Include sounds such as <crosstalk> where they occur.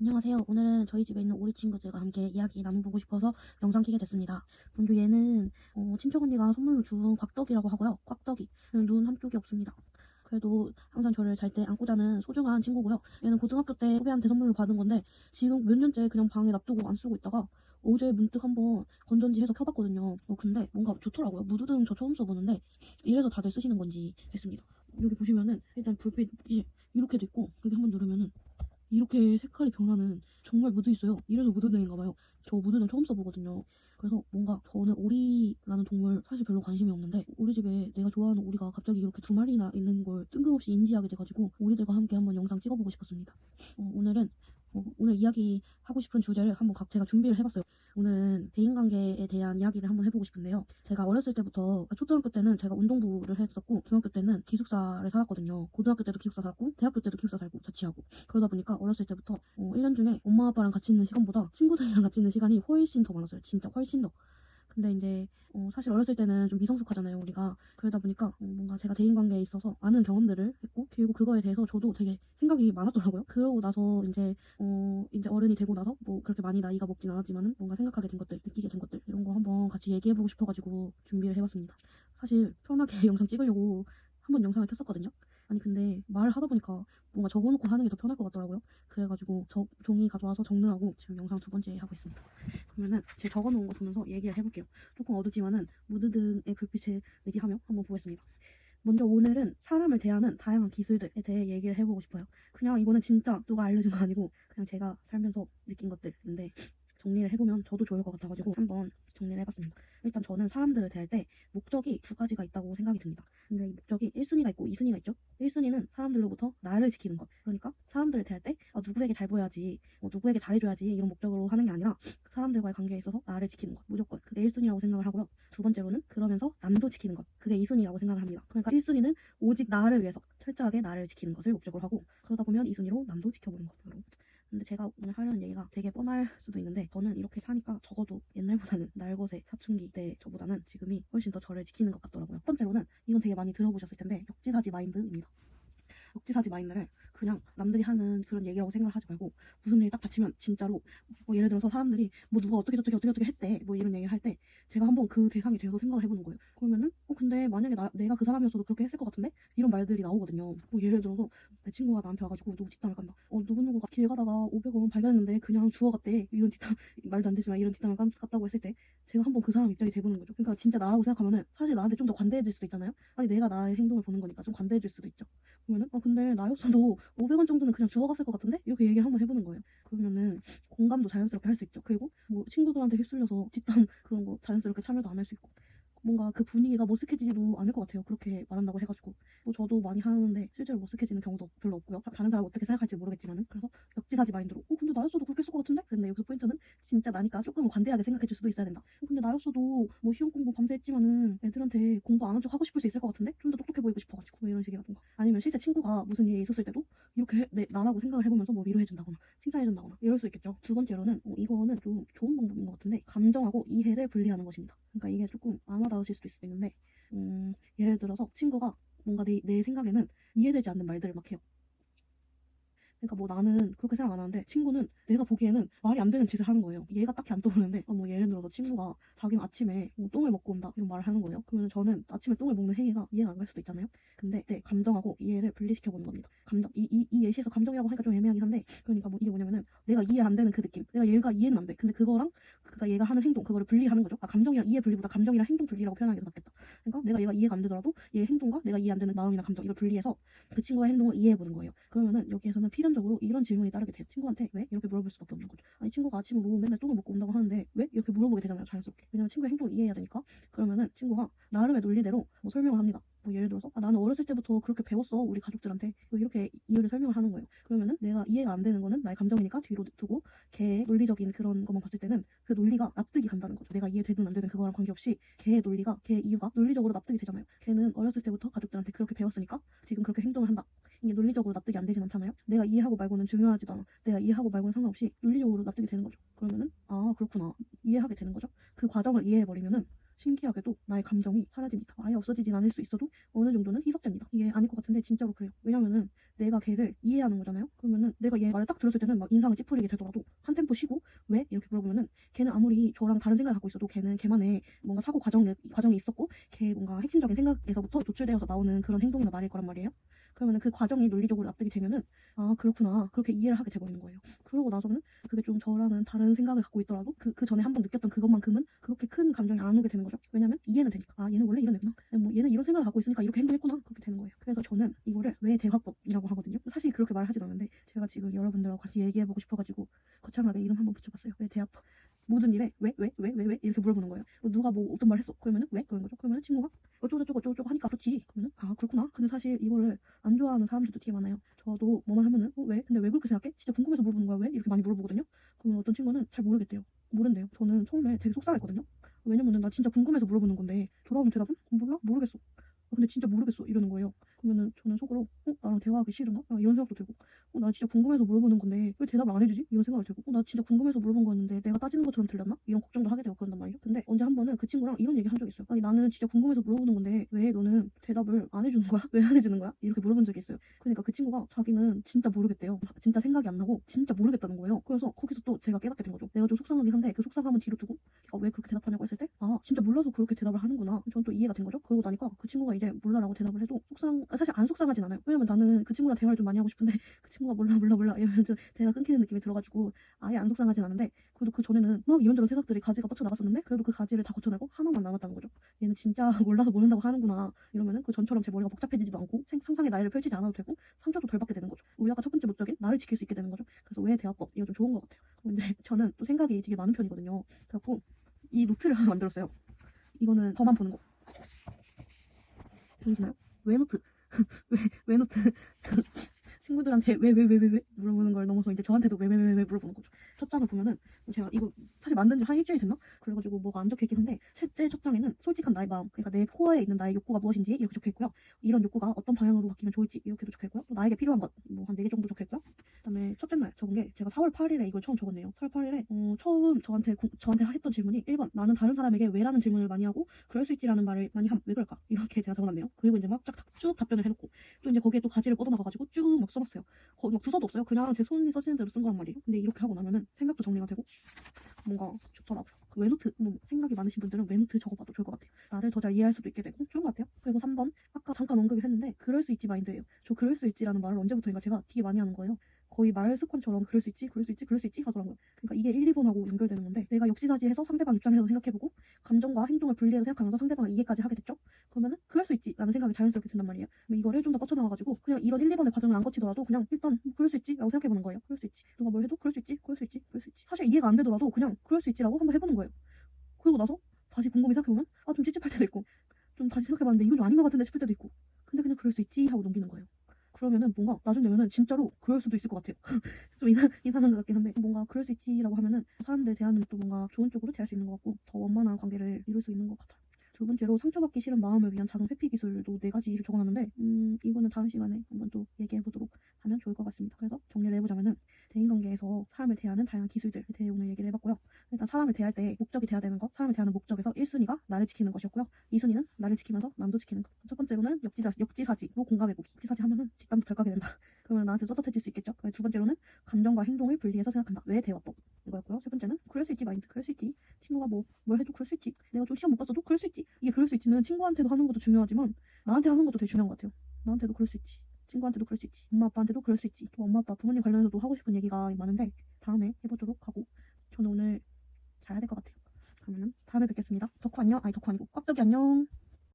안녕하세요. 오늘은 저희 집에 있는 오리 친구들과 함께 이야기 나눠보고 싶어서 영상 키게 됐습니다. 먼저 얘는 어, 친척 언니가 선물로 준 꽉떡이라고 하고요. 꽉떡이. 눈 한쪽이 없습니다. 그래도 항상 저를 잘 때 안고 자는 소중한 친구고요. 얘는 고등학교 때 후배한테 선물로 받은 건데 지금 몇 년째 그냥 방에 놔두고 안 쓰고 있다가 어제 문득 한번 건전지 해서 켜봤거든요. 어, 근데 뭔가 좋더라고요. 무드등 저 처음 써보는데 이래서 다들 쓰시는 건지 했습니다. 여기 보시면은 일단 불빛이 이렇게 돼 있고 여기 한번 누르면은 이렇게 색깔이 변하는 정말 무드 있어요. 이래서 무드등인가 봐요. 저 무드등 처음 써보거든요. 그래서 뭔가 저는 오리라는 동물 사실 별로 관심이 없는데 우리 집에 내가 좋아하는 오리가 갑자기 이렇게 두 마리나 있는 걸 뜬금없이 인지하게 돼가지고 오리들과 함께 한번 영상 찍어보고 싶었습니다. 어, 오늘은 어, 오늘 이야기 하고 싶은 주제를 한번 각 제가 준비를 해봤어요. 오늘은 대인관계에 대한 이야기를 한번 해보고 싶은데요. 제가 어렸을 때부터 초등학교 때는 제가 운동부를 했었고 중학교 때는 기숙사를 살았거든요. 고등학교 때도 기숙사 살았고 대학교 때도 기숙사 살고 자취하고 그러다 보니까 어렸을 때부터 어, 1년 중에 엄마 아빠랑 같이 있는 시간보다 친구들이랑 같이 있는 시간이 훨씬 더 많았어요. 진짜 훨씬 더. 근데 이제 어, 사실 어렸을 때는 좀 미성숙하잖아요 우리가. 그러다 보니까 어, 뭔가 제가 대인관계에 있어서 많은 경험들을 했고 그리고 그거에 대해서 저도 되게 생각이 많았더라고요. 그러고 나서 이제 어 이제 어른이 되고 나서 뭐 그렇게 많이 나이가 먹진 않았지만은 뭔가 생각하게 된 것들 느끼게 된 것들 이런 거 한번 같이 얘기해보고 싶어가지고 준비를 해봤습니다. 사실 편하게 <laughs> 영상 찍으려고 한번 영상을 켰었거든요 아니 근데 말을 하다 보니까 뭔가 적어놓고 하는 게 더 편할 것 같더라고요 그래가지고 저 종이 가져와서 적느라고 지금 영상 두 번째 하고 있습니다 그러면은 제 적어놓은 거 보면서 얘기를 해볼게요 조금 어둡지만은 무드등의 불빛을 의지하며 한번 보겠습니다. 먼저 오늘은 사람을 대하는 다양한 기술들에 대해 얘기를 해보고 싶어요. 그냥 이거는 진짜 누가 알려준 거 아니고 그냥 제가 살면서 느낀 것들인데 정리를 해보면 저도 좋을 것 같아가지고 한번 정리를 해봤습니다. 일단 저는 사람들을 대할 때 목적이 두 가지가 있다고 생각이 듭니다. 근데 이 목적이 1순위가 있고 2순위가 있죠. 1순위는 사람들로부터 나를 지키는 것. 그러니까 사람들을 대할 때 아, 누구에게 잘 보여야지, 뭐 누구에게 잘해줘야지 이런 목적으로 하는 게 아니라 사람들과의 관계에 있어서 나를 지키는 것. 무조건. 그게 1순위라고 생각을 하고요. 두 번째로는 그러면서 남도 지키는 것. 그게 2순위라고 생각을 합니다. 그러니까 1순위는 오직 나를 위해서 철저하게 나를 지키는 것을 목적으로 하고 그러다 보면 2순위로 남도 지켜보는 것. 여러분. 근데 제가 오늘 하려는 얘기가 되게 뻔할 수도 있는데 저는 이렇게 사니까 적어도 옛날보다는 날것의 사춘기 때 저보다는 지금이 훨씬 더 저를 지키는 것 같더라고요. 첫 번째로는 이건 되게 많이 들어보셨을 텐데 역지사지 마인드입니다. 역지사지 마인드를 그냥 남들이 하는 그런 얘기라고 생각하지 말고 무슨 일이 딱 닥치면 진짜로 뭐 예를 들어서 사람들이 뭐 누가 어떻게 어떻게 어떻게 어떻게 했대 뭐 이런 얘기를 할 때 제가 한번 그 대상이 되어서 생각을 해보는 거예요. 그러면은 어 근데 만약에 나, 내가 그 사람이었어도 그렇게 했을 것 같은데 이런 말들이 나오거든요. 뭐 예를 들어서 내 친구가 나한테 와가지고 누구 뒷담을 깐다. 어 누구누구가 길 가다가 500원 발견했는데 그냥 주워갔대. 이런 뒷담 <laughs> 말도 안 되지만 이런 뒷담을 깐, 깠다고 했을 때 제가 한번 그 사람 입장이 돼보는 거죠. 그러니까 진짜 나라고 생각하면은 사실 나한테 좀 더 관대해질 수도 있잖아요. 아니 내가 나의 행동을 보는 거니까 좀 관대해질 수도 있죠. 그러면은 아 근데 나였어도 500원 정도는 그냥 주워갔을 것 같은데 이렇게 얘기를 한번 해보는 거예요. 그러면은 공감도 자연스럽게 할 수 있죠. 그리고 뭐 친구들한테 휩쓸려서 뒷담 그런 거 자연스럽게 참여도 안 할 수 있고 뭔가 그 분위기가 머쓱해지지도 않을 것 같아요. 그렇게 말한다고 해가지고 뭐 저도 많이 하는데 실제로 머쓱해지는 경우도 별로 없고요. 다른 사람 어떻게 생각할지 모르겠지만은 그래서 역지사지 마인드로 어 근데 나였어도 그렇게 했을 것 같은데 근데 여기서 포인트는 진짜 나니까 조금 관대하게 생각해줄 수도 있어야 된다. 어, 근데 나였어도 뭐 시험 공부 밤새 했지만은 애들한테 공부 안 한 척 하고 싶을 수 있을 것 같은데 좀 더 똑똑해 보이고 싶어가지고 뭐 이런 식이라던가 아니면 실제 친구가 무슨 일이 있었을 때도 이렇게 해- 내, 나라고 생각을 해보면서 뭐 위로해준다거나 칭찬해준다거나 이럴 수 있겠죠. 두 번째로는 어, 이거는 좀 좋은 방법인 것 같은데 감정하고 이해를 분리하는 것입니다. 그러니까 이게 조금 안 와닿으실 수도 있는데 음, 예를 들어서 친구가 뭔가 내, 내 생각에는 이해되지 않는 말들을 막 해요. 그러니까 뭐 나는 그렇게 생각 안 하는데 친구는 내가 보기에는 말이 안 되는 짓을 하는 거예요. 얘가 딱히 안 떠오르는데 어, 뭐 예를 들어서 친구가 자기는 아침에 뭐 똥을 먹고 온다 이런 말을 하는 거예요. 그러면 저는 아침에 똥을 먹는 행위가 이해가 안 갈 수도 있잖아요. 근데 네, 감정하고 이해를 분리시켜 보는 겁니다. 감정 이, 이, 이 예시에서 감정이라고 하니까 좀 애매하긴 한데 그러니까 뭐 이게 뭐냐면은 내가 이해 안 되는 그 느낌 내가 얘가 이해는 안 돼. 근데 그거랑 그가 얘가 하는 행동 그거를 분리하는 거죠. 아 감정이랑 이해 분리보다 감정이랑 행동 분리라고 표현하는 게 더 낫겠다. 그러니까 내가 얘가 이해가 안 되더라도 얘 행동과 내가 이해 안 되는 마음이나 감정 이걸 분리해서 그 친구의 행동을 이해해 보는 거예요. 그러면은 여기에서는 필연적으로 이런 질문이 따르게 돼요. 친구한테 왜 이렇게 물어볼 수밖에 없는 거죠. 아니 친구가 아침으로 맨날 똥을 먹고 온다고 하는데 왜 이렇게 물어보게 되잖아요. 자연스럽게. 왜냐면 친구의 행동을 이해해야 되니까. 그러면은 친구가 나름의 논리대로 뭐 설명을 합니다. 뭐 예를 들어서 아, 나는 어렸을 때부터 그렇게 배웠어 우리 가족들한테 뭐 이렇게 이유를 설명을 하는 거예요. 그러면은 내가 이해가 안 되는 거는 나의 감정이니까 뒤로 두고 걔의 논리적인 그런 것만 봤을 때는 그 논리가 납득이 간다는 거죠. 내가 이해되든 안 되든 그거랑 관계없이 걔의 논리가 걔의 이유가 논리적으로 납득이 되잖아요. 걔는 어렸을 때부터 가족들한테 그렇게 배웠으니까 지금 그렇게 행동을 한다. 이게 논리적으로 납득이 안 되진 않잖아요. 내가 이해하고 말고는 중요하지도 않아. 내가 이해하고 말고는 상관없이 논리적으로 납득이 되는 거죠. 그러면은 아 그렇구나 이해하게 되는 거죠. 그 과정을 이해해 버리면은 신기하게도 나의 감정이 사라집니다. 아예 없어지진 않을 수 있어도 어느 정도는 희석됩니다. 이게 아닐 것 같은데 진짜로 그래요. 왜냐면은 내가 걔를 이해하는 거잖아요. 그러면은 내가 얘 말을 딱 들었을 때는 막 인상을 찌푸리게 되더라도 한 템포 쉬고 왜 이렇게 물어보면은 걔는 아무리 저랑 다른 생각을 갖고 있어도 걔는 걔만의 뭔가 사고 과정 과정이 있었고 걔 뭔가 핵심적인 생각에서부터 노출되어서 나오는 그런 행동이나 말일 거란 말이에요. 그러면은 그 과정이 논리적으로 납득이 되면은 아 그렇구나 그렇게 이해를 하게 돼버리는 거예요. 그러고 나서는 그게 좀 저랑은 다른 생각을 갖고 있더라도 그, 그 전에 한번 느꼈던 그것만큼은 그렇게 큰 감정이 안 오게 되는 거죠. 왜냐면 이해는 되니까 아 얘는 원래 이런 애구나. 뭐 얘는 이런 생각을 갖고 있으니까 이렇게 행동했구나 그렇게 되는 거예요. 그래서 저는 이거를 왜 대화법이라고 하거든요. 사실 그렇게 하진 않는데 제가 지금 여러분들하고 같이 얘기해보고 싶어가지고 거창하게 이름 한번 붙여봤어요. 왜 대화법? 모든 일에 왜 왜 왜 왜 왜 이렇게 물어보는 거예요. 뭐 누가 뭐 어떤 말 했어? 그러면은 왜 그런 거죠. 그러면 친구가 어쩌고저쩌고 어쩌고저쩌고 하니까 그렇지. 그러면은 아 그렇구나. 근데 사실 이거를 안 좋아하는 사람들도 되게 많아요. 저도 뭐만 하면은 어, 왜? 근데 왜 그렇게 생각해? 진짜 궁금해서 물어보는 거야 왜? 이렇게 많이 물어보거든요. 그러면 어떤 친구는 잘 모르겠대요. 모른대요. 저는 처음에 되게 속상했거든요. 왜냐면은 나 진짜 궁금해서 물어보는 건데 돌아오는 대답은 어, 몰라 모르겠어. 아, 근데 진짜 모르겠어 이러는 거예요. 그러면은 저는 속으로 어 나랑 대화하기 싫은가? 아, 이런 생각도 들고 어, 나 진짜 궁금해서 물어보는 건데 왜 대답을 안 해주지? 이런 생각이 들고 어, 나 진짜 궁금해서 물어본 거였는데 내가 따지는 것처럼 들렸나? 이런 걱정도 하게 되고 그런단 말이에요. 근데 언제 한 번은 그 친구랑 이런 얘기 한 적이 있어요. 아니 나는 진짜 궁금해서 물어보는 건데 왜 너는 대답을 안 해주는 거야? <laughs> 왜 안 해주는 거야? 이렇게 물어본 적이 있어요. 그러니까 그 친구가 자기는 진짜 모르겠대요. 진짜 생각이 안 나고 진짜 모르겠다는 거예요. 그래서 거기서 또 제가 깨닫게 된 거죠. 내가 좀 속상하긴 한데 그 속상함은 뒤로 두고 걔가 왜 그렇게 대답하냐고 했을 때 아 진짜 몰라서 그렇게 대답을 하는구나. 전 또 이해가 된 거죠. 그러고 나니까 그 친구가 이제 몰라라고 대답을 해도 속상 아, 사실 안 속상하진 않아요. 왜냐면 나는 그 친구랑 대화를 좀 많이 하고 싶은데 <laughs> 그 친구가 몰라 몰라 몰라 이러면 좀 대화가 끊기는 느낌이 들어가지고 아예 안 속상하진 않은데 그래도 그 전에는 막 이런저런 생각들이 가지가 뻗쳐 나갔었는데 그래도 그 가지를 다 거쳐내고 하나만 남았다는 거죠. 얘는 진짜 <laughs> 몰라서 모른다고 하는구나 이러면은 그 전처럼 제 머리가 복잡해지지도 않고 생- 상상의 나이를 펼치지 않아도 되고 상처도 덜 받게 되는 거죠. 우리 아까 첫 번째 목적인 나를 지킬 수 있게 되는 거죠. 그래서 왜 대화법 이거 좀 좋은 것 같아요. 근데 <laughs> 저는 또 생각이 되게 많은 편이거든요. 그래갖고 이 노트를 하나 만들었어요. 이거는 저만 보는 거. 보이시나요? 왜 노트? <laughs> 왜, 왜 노트? <laughs> 친구들한테 왜, 왜, 왜, 왜, 왜 물어보는 걸 넘어서 이제 저한테도 왜, 왜, 왜, 왜 물어보는 거죠. 첫 장을 보면은 제가 이거 사실 만든 지 한 일주일 됐나? 그래가지고 뭐가 안 적혀 있긴 한데 셋째 첫 장에는 솔직한 나의 마음, 그러니까 내 코어에 있는 나의 욕구가 무엇인지 이렇게 적혀 있고요. 이런 욕구가 어떤 방향으로 바뀌면 좋을지 이렇게도 적혀 있고요. 또 나에게 필요한 것, 뭐 한 네 개 정도 적혀 있고요. 그다음에 첫째 날 적은 게 제가 4월 8일에 이걸 처음 적었네요. 4월 8일에 어, 처음 저한테 구- 저한테 했던 질문이 1번 나는 다른 사람에게 왜라는 질문을 많이 하고 그럴 수 있지라는 말을 많이 함 왜 그럴까 이렇게 제가 적어놨네요. 그리고 이제 막쭉 답변을 해놓고 또 이제 거기에 또 가지를 뻗어나가가지고 쭉 막 써놨어요. 거의 막 주소도 없어요. 그냥 제 손이 써지는 대로 쓴 거란 말이에요. 근데 이렇게 하고 나면은 생각도 정리가 되고 뭔가 좋더라고요. 그 외노트 뭐 생각이 많으신 분들은 외노트 적어봐도 좋을 것 같아요. 나를 더 잘 이해할 수도 있게 되고 좋은 것 같아요. 그리고 3번 아까 잠깐 언급을 했는데 그럴 수 있지 마인드예요. 저 그럴 수 있지라는 말을 언제부터인가 제가 되게 많이 하는 거예요. 거의 말 습관처럼 그럴 수 있지, 그럴 수 있지, 그럴 수 있지 하더라고요. 그러니까 이게 1, 2번하고 연결되는 건데 내가 역지사지해서 상대방 입장에서 생각해보고 감정과 행동을 분리해서 생각하면서 상대방을 이해까지 하게 됐죠. 그러면은 그럴 수 있지 라는 생각이 자연스럽게 든단 말이에요. 이거를 좀 더 뻗쳐나가가지고 그냥 이런 1, 2번의 과정을 안 거치더라도 그냥 일단 뭐 그럴 수 있지 라고 생각해보는 거예요. 그럴 수 있지. 누가 뭘 해도 그럴 수 있지, 그럴 수 있지, 그럴 수 있지. 사실 이해가 안 되더라도 그냥 그럴 수 있지라고 한번 해보는 거예요. 그리고 나서 다시 곰곰이 생각해보면 아 좀 찝찝할 때도 있고 좀 다시 생각해봤는데 이건 좀 아닌 것 같은데 싶을 때도 있고 근데 그냥 그럴 수 있지 하고 넘기는 거예요. 그러면은 뭔가 나중 되면은 진짜로 그럴 수도 있을 것 같아요. <laughs> 좀 이상, 이상한 것 같긴 한데 뭔가 그럴 수 있지라고 하면은 사람들 대하는 또 뭔가 좋은 쪽으로 대할 수 있는 것 같고 더 원만한 관계를 이룰 수 있는 것 같아요. 두 번째로 상처받기 싫은 마음을 위한 작은 회피 기술도 네 가지를 적어놨는데 음 이거는 다음 시간에 한번 또 얘기해 보도록 하면 좋을 것 같습니다. 그래서 정리를 해보자면은 대인관계에서 사람을 대하는 다양한 기술들에 대해 오늘 얘기를 해봤고요. 일단 사람을 대할 때 목적이 돼야 되는 것, 사람을 대하는 목적에서 1순위가 나를 지키는 것이었고요. 2순위는 나를 지키면서 남도 지키는 것. 첫 번째로는 역지사, 역지사지로 공감해보기. 역지사지 하면은 뒷담도 덜 까게 된다. <laughs> 그러면 나한테 떳떳해질 수 있겠죠. 두 번째로는 감정과 행동을 분리해서 생각한다. 왜 대화법? 이거였고요. 세 번째는 그럴 수 있지 마인드. 그럴 수 있지. 친구가 뭐 뭘 해도 그럴 수 있지. 내가 좀 시험 못 봤어도 그럴 수 있지. 이게 그럴 수 있지는 친구한테도 하는 것도 중요하지만 나한테 하는 것도 되게 중요한 것 같아요. 나한테도 그럴 수 있지. 친구한테도 그럴 수 있지. 엄마 아빠한테도 그럴 수 있지. 또 엄마 아빠 부모님 관련해서도 하고 싶은 얘기가 많은데 다음에 해보도록 하고 저는 오늘 자야 될 것 같아요. 그러면은 다음에 뵙겠습니다. 덕후 안녕. 아니 덕후 아니고 꽉떡이 안녕.